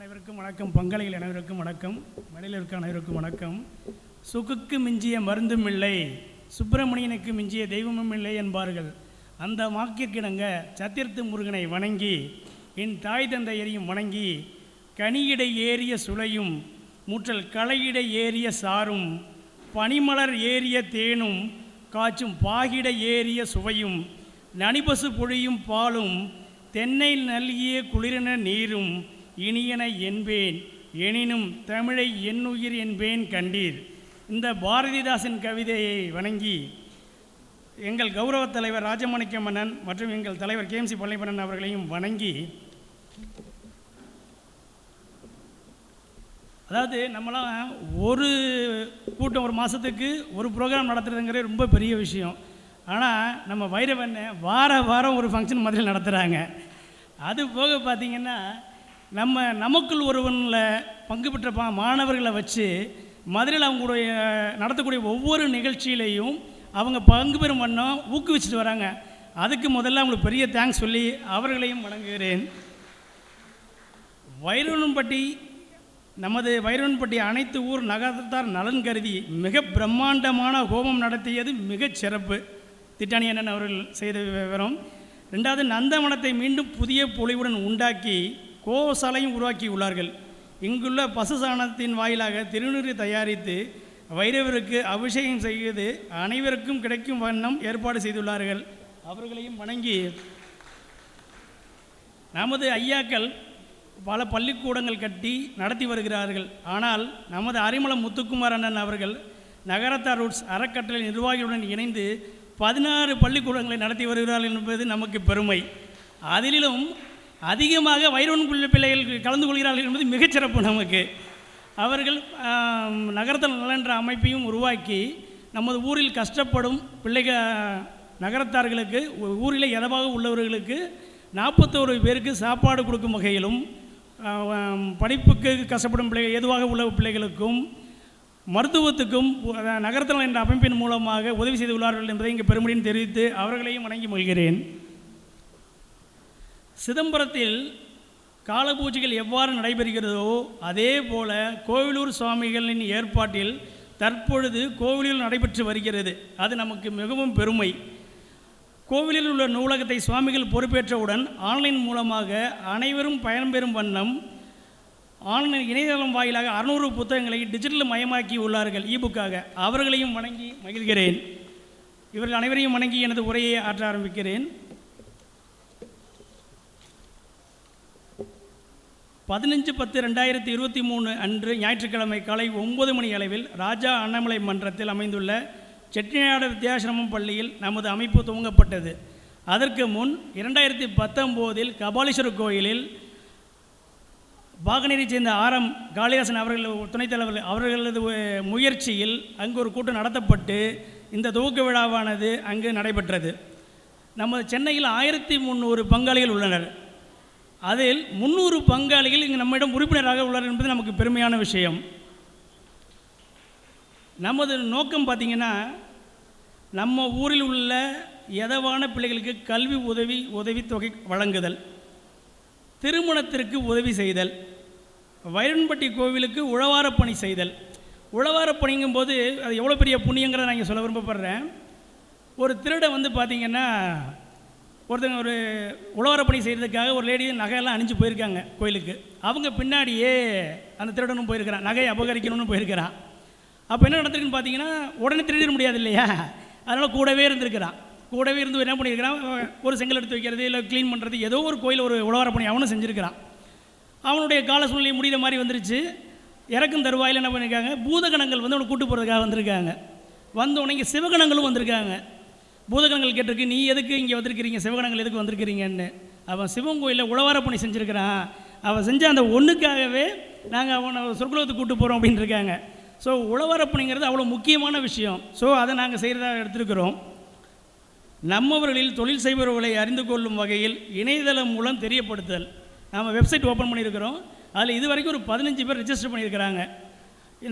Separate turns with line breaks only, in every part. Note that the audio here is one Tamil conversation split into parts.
அனைவருக்கும் வணக்கம். பங்காளிகள் அனைவருக்கும் வணக்கம். மலையில் இருக்க அனைவருக்கும் வணக்கம். சுக்குக்கு மிஞ்சிய மருந்தும் இல்லை. சுப்பிரமணியனுக்கு மிஞ்சிய தெய்வமும் இல்லை என்பார்கள். அந்த வாக்கிற்கிணங்க சத்திரத்து முருகனை வணங்கி என் தாய் தந்தையரையும் வணங்கி கனியிடை ஏறிய சுளையும் முற்றல் களையிடை ஏறிய சாரும் பனிமலர் ஏறிய தேனும் காய்ச்சும் பாகிட ஏறிய சுவையும் நனிபசு பொழியும் பாலும் தென்னை நல்கிய குளிரின நீரும் இனியன என்பேன் எனினும் தமிழை என்னுயிர் என்பேன் கண்டீர். இந்த பாரதிதாசன் கவிதையை வணங்கி எங்கள் கௌரவ தலைவர் ராஜமாணிக்க மன்னன் மற்றும் எங்கள் தலைவர் கேஎம்சி பழனிமன்னன் அவர்களையும் வணங்கி அதாவது நம்மளாம் ஒரு கூட்டம் ஒரு மாதத்துக்கு ஒரு ப்ரோக்ராம் நடத்துறதுங்கிறது ரொம்ப பெரிய விஷயம். ஆனால் நம்ம வைரவண்ண வார வாரம் ஒரு ஃபங்க்ஷன் மதுரையில் நடத்துகிறாங்க அது போக பார்த்திங்கன்னா நம்ம நமக்குள் ஒருவனில் பங்கு பெற்ற பா மாணவர்களை வச்சு மதுரையில் அவங்களுடைய நடத்தக்கூடிய ஒவ்வொரு நிகழ்ச்சியிலையும் அவங்க பங்கு பெறும் வண்ணம் ஊக்குவிச்சுட்டு வராங்க. அதுக்கு முதல்ல அவங்களுக்கு பெரிய தேங்க்ஸ் சொல்லி அவர்களையும் வணங்குகிறேன். வைரவன்பட்டி நமது வைரவன்பட்டி அனைத்து ஊர் நகரத்தார் நலன் கருதி மிக பிரம்மாண்டமான ஹோமம் நடத்தியது மிகச் சிறப்பு. திட்டாணி அண்ணன் அவர்கள் செய்த விவரம். ரெண்டாவது நந்தவனத்தை மீண்டும் புதிய பொலிவுடன் உண்டாக்கி கோசாலையும் உருவாக்கி உள்ளார்கள். இங்குள்ள பசு சாணத்தின் வாயிலாக திருநீரை தயாரித்து வைரவருக்கு அபிஷேகம் செய்து அனைவருக்கும் கிடைக்கும் வண்ணம் ஏற்பாடு செய்துள்ளார்கள். அவர்களையும் வணங்கி நமது ஐயாக்கள் பல பள்ளிக்கூடங்கள் கட்டி நடத்தி வருகிறார்கள். ஆனால் நமது அரிமளம் முத்துக்குமார் அண்ணன் அவர்கள் நகரத்தார் ரூட்ஸ் அறக்கட்டளை நிர்வாகிகளுடன் இணைந்து பதினாறு பள்ளிக்கூடங்களை நடத்தி வருகிறார்கள் என்பது நமக்கு பெருமை. அதிலும் அதிகமாக வைரவன் பிள்ளை பிள்ளைகள் கலந்து கொள்கிறார்கள் என்பது மிகச்சிறப்பு நமக்கு. அவர்கள் நகரத்தில் நலன்ற அமைப்பையும் உருவாக்கி நமது ஊரில் கஷ்டப்படும் பிள்ளைகள் நகரத்தார்களுக்கு ஊரில் எதவாக உள்ளவர்களுக்கு நாற்பத்தோரு பேருக்கு சாப்பாடு கொடுக்கும் வகையிலும் படிப்புக்கு கஷ்டப்படும் பிள்ளைகள் எதுவாக உள்ள பிள்ளைகளுக்கும் மருத்துவத்துக்கும் நகரத்தில் என்ற அமைப்பின் மூலமாக உதவி செய்துள்ளார்கள் என்பதை இங்கே பெருமையின் தெரிவித்து அவர்களையும் வணங்கி மகிழ்கிறேன். சிதம்பரத்தில் காலபூஜைகள் எவ்வாறு நடைபெறுகிறதோ அதே போல கோவிலூர் சுவாமிகளின் ஏற்பாட்டில் தற்பொழுது கோவிலில் நடைபெற்று வருகிறது. அது நமக்கு மிகவும் பெருமை. கோவிலில் உள்ள நூலகத்தை சுவாமிகள் பொறுப்பேற்றவுடன் ஆன்லைன் மூலமாக அனைவரும் பயன்பெறும் வண்ணம் ஆன்லைன் இணையதளம் வாயிலாக அறுநூறு புத்தகங்களை டிஜிட்டல் மயமாக்கி உள்ளார்கள் இபுக்காக. அவர்களையும் வணங்கி மகிழ்கிறேன். இவர்கள் அனைவரையும் வணங்கி எனது உரையை ஆற்ற ஆரம்பிக்கிறேன். பதினஞ்சு பத்து ரெண்டாயிரத்தி இருபத்தி மூணு அன்று ஞாயிற்றுக்கிழமை காலை ஒன்பது மணி அளவில் ராஜா அண்ணாமலை மன்றத்தில் அமைந்துள்ள செட்டிநாடு வித்தியாசிரமம் பள்ளியில் நமது அமைப்பு துவங்கப்பட்டது. அதற்கு முன் இரண்டாயிரத்தி பத்தொம்போதில் கபாலீஸ்வரர் கோயிலில் பாகனேரியைச் சேர்ந்த ஆரம் காளிதாசன் அவர்கள் துணைத் தலைவர் அவர்களது முயற்சியில் அங்கு ஒரு கூட்டம் நடத்தப்பட்டு இந்த துவக்க விழாவானது அங்கு நடைபெற்றது. நமது சென்னையில் ஆயிரத்தி முந்நூறு பங்காளிகள் உள்ளனர். அதில் முந்நூறு பங்காளிகள் இங்கு நம்மிடம் உறுப்பினராக உள்ளார் என்பது நமக்கு பெருமையான விஷயம். நமது நோக்கம் பார்த்திங்கன்னா நம்ம ஊரில் உள்ள எதவான பிள்ளைகளுக்கு கல்வி உதவி உதவித்தொகை வழங்குதல் திருமணத்திற்கு உதவி செய்தல் வைரன்பட்டி கோவிலுக்கு உழவாரப் பணி செய்தல். உழவாரப் பணிங்கும்போது அது எவ்வளோ பெரிய புண்ணியங்கிறத நான் இங்கே சொல்ல விரும்பப்படுறேன். ஒரு திருடை வந்து பார்த்திங்கன்னா ஒருத்தங்க ஒரு உழவரப்பணி செய்கிறதுக்காக ஒரு லேடி நகையெல்லாம் அணிஞ்சு போயிருக்காங்க கோயிலுக்கு. அவங்க பின்னாடியே அந்த திருடனும் போயிருக்கிறான். நகையை அபகரிக்கணும்னு போயிருக்கிறான் அப்போ என்ன நடந்திருக்குன்னு பார்த்தீங்கன்னா உடனே திருடிட முடியாது இல்லையா? அதனால் கூடவே இருந்திருக்கிறான். கூடவே இருந்து என்ன பண்ணியிருக்கிறான்? ஒரு செங்கல் எடுத்து வைக்கிறது இல்லை க்ளீன் பண்ணுறது ஏதோ ஒரு கோயில் ஒரு உழவரப்பணி அவனும் செஞ்சுருக்கிறான். அவனுடைய கால சூழ்நிலை முடிகிற மாதிரி வந்துருச்சு. இறக்கும் தருவாயில் என்ன பண்ணியிருக்காங்க? பூதகணங்கள் வந்து அவனை கூட்டு போகிறதுக்காக வந்திருக்காங்க. வந்த உடனே சிவகணங்களும் வந்திருக்காங்க. பூதகணங்கள் கேட்டிருக்கு நீ எதுக்கு இங்கே வந்திருக்கிறீங்க? சிவகணங்கள் எதுக்கு வந்திருக்கிறீங்கன்னு? அவன் சிவன் கோயிலில் உழவார பணி செஞ்சுருக்கிறான். அவன் செஞ்ச அந்த ஒன்றுக்காகவே நாங்கள் அவனை சொர்க்குலத்துக்கு கூப்பிட்டு போகிறோம் அப்படின்னு இருக்காங்க. ஸோ உழவரப்பணிங்கிறது அவ்வளோ முக்கியமான விஷயம். ஸோ அதை நாங்கள் செய்கிறதா எடுத்திருக்கிறோம். நம்மவர்களில் தொழில் செய்பவர்களை அறிந்து கொள்ளும் வகையில் இணையதளம் மூலம் தெரியப்படுத்துதல் நாம் வெப்சைட் ஓப்பன் பண்ணியிருக்கிறோம். அதில் இது வரைக்கும் ஒரு பதினஞ்சு பேர் ரிஜிஸ்டர் பண்ணியிருக்கிறாங்க.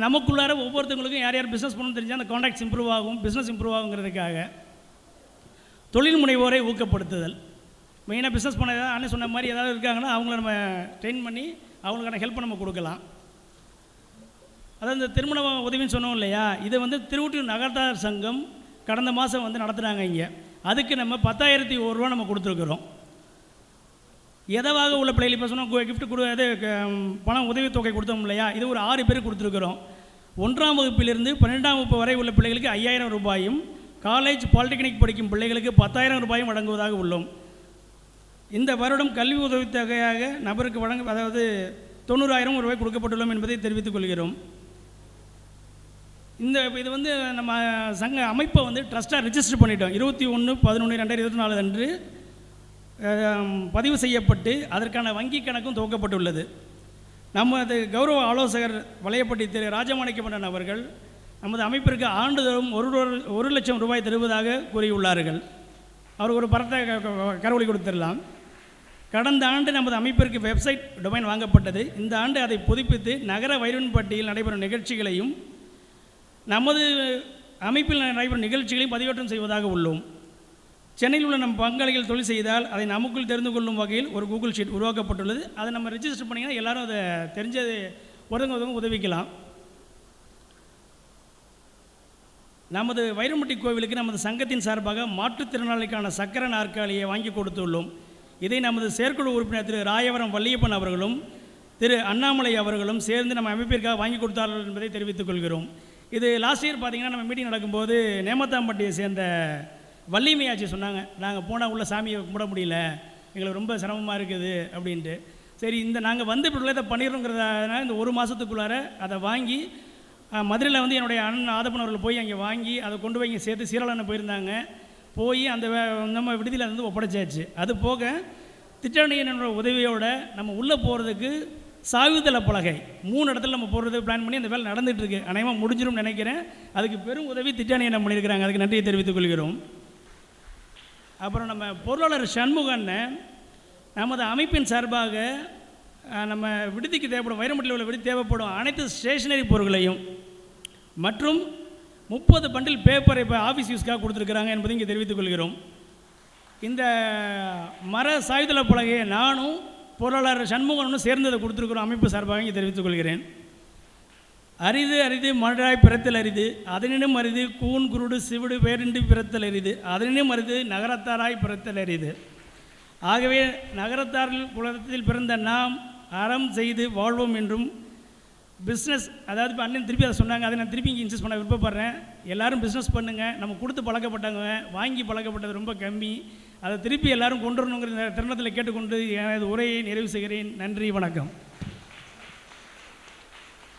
நமக்குள்ளார ஒவ்வொருத்தவங்களுக்கும் யார் யார் பிஸ்னஸ் பண்ணணும்னு தெரிஞ்சால் அந்த காண்டாக்ட்ஸ் இம்ப்ரூவ் ஆகும் பிஸ்னஸ் இம்ப்ரூவ் ஆகுங்கிறதுக்காக. தொழில் முனைவோரை ஊக்கப்படுத்துதல் மெயினாக பிஸ்னஸ் பண்ண ஏதாவது அண்ணன் சொன்ன மாதிரி ஏதாவது இருக்காங்கன்னா அவங்கள நம்ம ட்ரெயின் பண்ணி அவங்களுக்கான ஹெல்ப் நம்ம கொடுக்கலாம். அதாவது இந்த திருமண உதவின்னு சொன்னோம் இல்லையா? இதை வந்து திருவொற்றியூர் நகர்த்தார் சங்கம் கடந்த மாதம் வந்து நடத்துகிறாங்க இங்கே. அதுக்கு நம்ம பத்தாயிரத்தி ஒரு ரூபா நம்ம கொடுத்துருக்குறோம். எதவாக உள்ள பிள்ளைகள் இப்போ சொன்னோம் கிஃப்ட் கொடு அது பணம் உதவித்தொகை கொடுத்தோம் இல்லையா? இது ஒரு ஆறு பேர் கொடுத்துருக்குறோம். ஒன்றாம் வகுப்பிலிருந்து பன்னெண்டாம் வகுப்பு வரை உள்ள பிள்ளைகளுக்கு ஐயாயிரம் ரூபாயும் காலேஜ் பாலிடெக்னிக் படிக்கும் பிள்ளைகளுக்கு பத்தாயிரம் ரூபாயும் வழங்குவதாக உள்ளோம். இந்த வருடம் கல்வி உதவித்தொகையாக நபருக்கு வழங்க அதாவது தொண்ணூறாயிரம் ரூபாய் கொடுக்கப்பட்டுள்ளோம் என்பதை தெரிவித்துக் கொள்கிறோம். இந்த இது வந்து நம்ம சங்க அமைப்பை வந்து ட்ரஸ்ட்டாக ரிஜிஸ்டர் பண்ணிட்டோம். இருபத்தி ஒன்று பதினொன்று ரெண்டாயிரத்தி இருபத்தி நாலு அன்று பதிவு செய்யப்பட்டு அதற்கான வங்கி கணக்கும் துவக்கப்பட்டுள்ளது. நமது கௌரவ ஆலோசகர் வலையப்பட்டி திரு ராஜமாணிக்கமன்னன் அவர்கள் நமது அமைப்பிற்கு ஆண்டுதோறும் ஒரு ஒரு- ஒரு லட்சம் ரூபாய் தருவதாக கூறியுள்ளார்கள். அவர் ஒரு பரத்தை கரவொலி கொடுத்துடலாம். கடந்த ஆண்டு நமது அமைப்பிற்கு வெப்சைட் டொமைன் வாங்கப்பட்டது. இந்த ஆண்டு அதை புதுப்பித்து நகர வைரன்பட்டியில் நடைபெறும் நிகழ்ச்சிகளையும் நமது அமைப்பில் நடைபெறும் நிகழ்ச்சிகளையும் பதிவேற்றம் செய்வதாக உள்ளோம். சென்னையில் உள்ள நம் பங்காளிகள் தொழில் செய்தால் அதை நமக்குள் தெரிந்து கொள்ளும் வகையில் ஒரு கூகுள் ஷீட் உருவாக்கப்பட்டுள்ளது. அதை நம்ம ரிஜிஸ்டர் பண்ணிங்கன்னா எல்லாரும் அதை தெரிஞ்சது ஒருங்க ஒருத்தவங்க உதவிக்கலாம். நமது வைரமுட்டி கோவிலுக்கு நமது சங்கத்தின் சார்பாக மாற்றுத்திறனாளிக்கான சக்கர நாற்காலியை வாங்கி கொடுத்துள்ளோம். இதை நமது செயற்குழு உறுப்பினர் திரு ராயவரம் வள்ளியப்பன் அவர்களும் திரு அண்ணாமலை அவர்களும் சேர்ந்து நம்ம அமைப்பிற்காக வாங்கி கொடுத்தார்கள் என்பதை தெரிவித்துக் கொள்கிறோம். இது லாஸ்ட் இயர் பார்த்திங்கன்னா நம்ம மீட்டிங் நடக்கும்போது நேமத்தாம்பட்டியை சேர்ந்த வள்ளிமையாச்சி சொன்னாங்க நாங்கள் போனால் உள்ள சாமியை கும்பிட முடியல எங்களுக்கு ரொம்ப சிரமமாக இருக்குது அப்படின்ட்டு. சரி இந்த நாங்கள் வந்து இப்படி இதை பண்ணிடுறோங்கிறதுனால இந்த ஒரு மாதத்துக்குள்ளார அதை வாங்கி மதுரையில் வந்து என்னுடைய அண்ணன் ஆதப்பன் அவர்கள் போய் அங்கே வாங்கி அதை கொண்டு போய் இங்கே சேர்த்து சீரலண்ண போயிருந்தாங்க. போய் அந்த வே- நம்ம விடுதியில் வந்து ஒப்படைச்சாச்சு. அது போக திட்டணியனோட உதவியோட நம்ம உள்ளே போகிறதுக்கு சாயுதள பலகை. மூணு இடத்துல நம்ம போகிறது பிளான் பண்ணி அந்த வேலை நடந்துகிட்ருக்கு. இருக்கு அநேகமாக முடிஞ்சிரும்னு நினைக்கிறேன். அதுக்கு பெரும் உதவி திட்டாணியனம் பண்ணியிருக்கிறாங்க. அதுக்கு நன்றியை தெரிவித்துக் கொள்கிறோம். அப்புறம் நம்ம பொருளாளர் சண்முகன்னு நமது அமைப்பின் சார்பாக நம்ம விடுதிக்கு தேவைப்படும் வைரமட்டில் உள்ள விடுதி தேவைப்படும் அனைத்து ஸ்டேஷனரி பொருட்களையும் மற்றும் முப்பது பண்டில் பேப்பரை இப்போ ஆஃபீஸ் யூஸ்க்காக கொடுத்துருக்குறாங்க என்பதை இங்கே தெரிவித்துக் கொள்கிறோம். இந்த மர சாயுதள பலகையை நானும் பொருளாளர் சண்முகனும் சேர்ந்ததை கொடுத்துருக்குறோம். அமைப்பு சார்பாக இங்கே தெரிவித்துக் கொள்கிறேன். அரிது அரிது மழாய் பிறத்தல் அரிது. அதனினும் அரிது கூன் குருடு சிவிடு பேரின்றி பிறத்தல் அரிது. அதனினும் அரிது நகரத்தாராய் பிறத்தல் அரிது. ஆகவே நகரத்தார்கள் குலத்தில் பிறந்த நாம் அறம் செய்து வாழ்வோம் என்றும் பிஸ்னஸ் அதாவது இப்போ அண்ணன் திருப்பி அதை சொன்னாங்க. அதை நான் திருப்பி இங்கே இன்சஸ் பண்ண விருப்பப்படுறேன். எல்லாரும் பிஸ்னஸ் பண்ணுங்கள் நம்ம கொடுத்து பழக்கப்பட்டவங்க வாங்கி பழக்கப்பட்டது ரொம்ப கம்மி. அதை திருப்பி எல்லாரும் கொண்டு வரணுங்கிற தருணத்தில் கேட்டுக்கொண்டு எனது உரையை நிறைவு செய்கிறேன். நன்றி வணக்கம்.